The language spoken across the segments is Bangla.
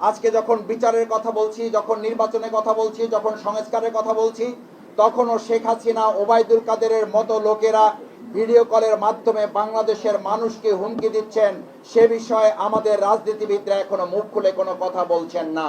আজকে যখন বিচারের কথা বলছি, যখন নির্বাচনের কথা বলছি, যখন সংস্কারের কথা বলছি, তখনও শেখ হাসিনা, ওবায়দুল কাদেরের মতো লোকেরা ভিডিও কলের মাধ্যমে বাংলাদেশের মানুষকে হুমকি দিচ্ছেন। সে বিষয়ে আমাদের রাজনীতিবিদরা এখনও মুখ খুলে কোনো কথা বলছেন না।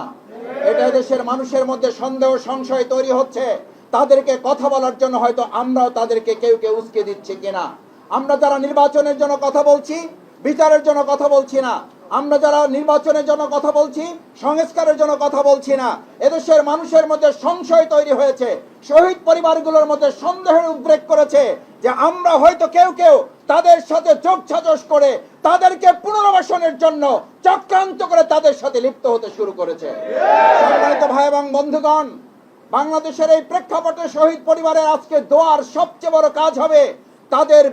এটা দেশের মানুষের মধ্যে সন্দেহ, সংশয় তৈরি হচ্ছে। তাদেরকে কথা বলার জন্য হয়তো আমরাও তাদেরকে কেউ কেউ উস্কে দিচ্ছি কিনা। আমরা যারা নির্বাচনের জন্য কথা বলছি বিচারের জন্য কথা বলছি না। আমরা যারা নির্বাচনের জন্য কথা বলছি, সংস্কারের জন্য কথা বলছি না। এদেশের মানুষের মধ্যে সংশয় তৈরি হয়েছে। শহীদ পরিবারগুলোর মধ্যে সন্দেহের উদ্রেক করেছে যে আমরা হয়তো কেউ কেউ তাদের সাথে যোগ সাজস করে তাদেরকে পুনর্বাসনের জন্য চক্রান্ত করে তাদের সাথে লিপ্ত হতে শুরু করেছে। সম্মানিত ভাই এবং বন্ধুগণ, বাংলাদেশের এই প্রেক্ষাপটে শহীদ পরিবারের আজকে দোয়ার সবচেয়ে বড় কাজ হবে তাদের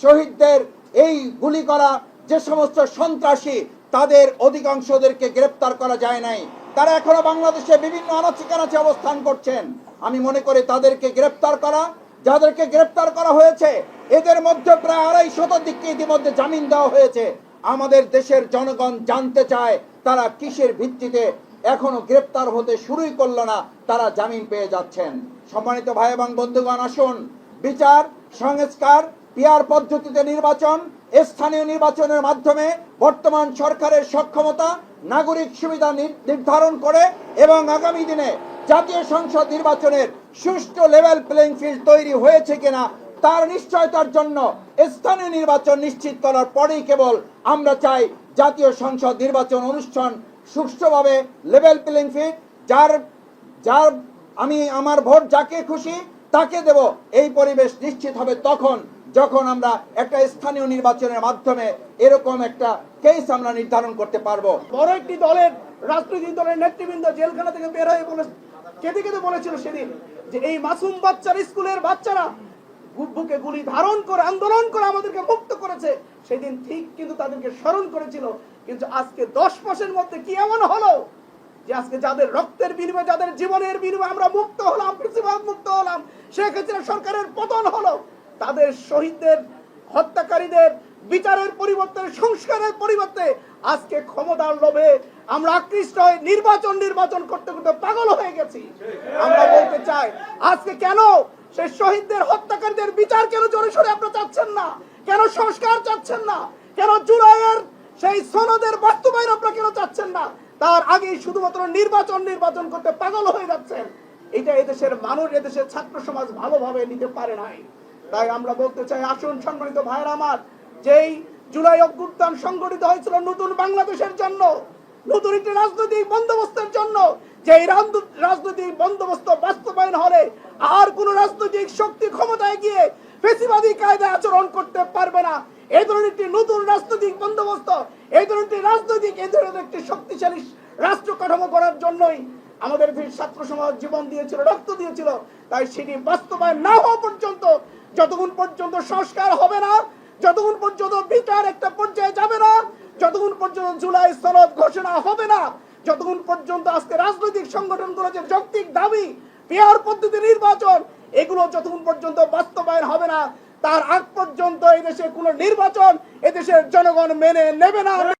শহীদদের এই গুলি করা যে সমস্ত সন্ত্রাসী, তাদের অধিকাংশদেরকে গ্রেপ্তার করা যায় নাই। তারা এখনও বাংলাদেশে বিভিন্ন আনাচে কানাচে অবস্থান করছেন। আমি মনে করি তাদেরকে গ্রেপ্তার করা, যাদেরকে গ্রেপ্তার করা হয়েছে, এদের মধ্যে প্রায় আড়াই শতাধিককে ইতিমধ্যে জামিন দেওয়া হয়েছে। আমাদের দেশের জনগণ জানতে চায়, তারা কিসের ভিত্তিতে এখনও গ্রেপ্তার হতে শুরুই করল না, তারা জামিন পেয়ে যাচ্ছেন। সম্মানিত ভাই এবং বন্ধুগণ, আসুন। বিচার, সংস্কার পিয়ার পদ্ধতিতে নির্বাচন, স্থানীয় নির্বাচনের মাধ্যমে বর্তমান সরকারের সক্ষমতা, নাগরিক সুবিধা নির- নির্ধারণ করে এবং আগামী দিনে জাতীয় সংসদ নির্বাচনের সুষ্ঠু লেভেল প্লেইং ফিল্ড তৈরি হয়েছে কিনা তার নিশ্চয়তার জন্য স্থানীয় নির্বাচন নিশ্চিত করার পরেই কেবল আমরা চাই জাতীয় সংসদ নির্বাচন অনুষ্ঠান সুষ্ঠুভাবে লেভেল প্লেইং ফিল্ড যার যার আমি, আমার ভোট যাকে খুশি তাকে দেব, এই পরিবেশ নিশ্চিত হবে তখন যখন আমরা একটা স্থানীয় নির্বাচনের মাধ্যমে এরকম একটা কেস আমরা নির্ধারণ করতে পারব। বড় একটি দলের, রাজনৈতিক দলের নেতৃবৃন্দ জেলখানা থেকে বের হয়ে বলে কেঁদে কেঁদে বলেছিল সেদিন, যে এই মাসুম বাচ্চার স্কুলের বাচ্চারা বুকে গুলি ধারণ করে, আন্দোলন করে আমাদেরকে মুক্ত করেছে। সেদিন ঠিক কিন্তু তাদেরকে স্মরণ করেছিল, কিন্তু আজকে দশ মাসের মধ্যে কি এমন হলো যে আজকে যাদের রক্তের বিনিময়ে, যাদের জীবনের বিনিময়ে আমরা মুক্ত হলাম পৃথিবীবাদ মুক্ত হলাম হাসিনা সরকারের পতন হলো তাদের শহীদদের, হত্যাকারীদের, বিচারের পরিবর্তে, সংস্কারের পরিবর্তে আজকে ক্ষমতার লোভে আমরা আকৃষ্ট হয়ে নির্বাচন নির্বাচন করতে করতে পাগল হয়ে গেছি। আমরা বলতে চাই, আজকে কেন সেই শহীদদের, হত্যাকারীদের বিচার কেন জোরে সোরে আপনারা চাচ্ছেন না? কেন সংস্কার চাচ্ছেন না? কেন জুলাইয়ের সেই সনদের বাস্তবায়ন আপনারা কেন চাচ্ছেন না? তার আগেই শুধুমাত্র নির্বাচন নির্বাচন করতে পাগল হয়ে যাচ্ছেন। এটা এদেশের মানুষ, এদেশের ছাত্র সমাজ ভালোভাবে নিতে পারে নাই। তাই আমরা বলতে চাই, আসুন সম্মানিত ভাইয়ের আমার, যেই জুলাই অভ্যুত্থান সংগঠিত হয়েছিল নতুন বাংলাদেশের জন্য, নতুন একটি রাজনৈতিক বন্দোবস্তের জন্য যে রাজনৈতিক বন্দোবস্ত বাস্তবায়ন হলে আর কোন রাজনৈতিক শক্তি ক্ষমতায় গিয়ে ফেসিবাদী কায়দায় আচরণ করতে পারবে না। এই ধরনের একটি নতুন রাজনৈতিক বন্দোবস্ত এই ধরনের একটি রাজনৈতিক এই ধরনের একটি শক্তিশালী রাষ্ট্র কাঠামো করার জন্যই আমাদের ছাত্র সমাজ জীবন দিয়েছিল, রক্ত দিয়েছিল। তাই সেটি বাস্তবায়ন না হওয়া পর্যন্ত, যতক্ষণ পর্যন্ত সংস্কার হবে না, যতক্ষণ পর্যন্ত বিচার একটা পর্যায়ে যাবে না, যতক্ষণ পর্যন্ত জুলাই সনদ ঘোষণা হবে না, যতক্ষণ পর্যন্ত আজকে রাজনৈতিক সংগঠনগুলো যে যৌক্তিক দাবি পেয়ার পদ্ধতি নির্বাচন, এগুলো যতক্ষণ পর্যন্ত বাস্তবায়ন হবে না, তার আগ পর্যন্ত এদেশে কোনো নির্বাচন এদেশের জনগণ মেনে নেবে না।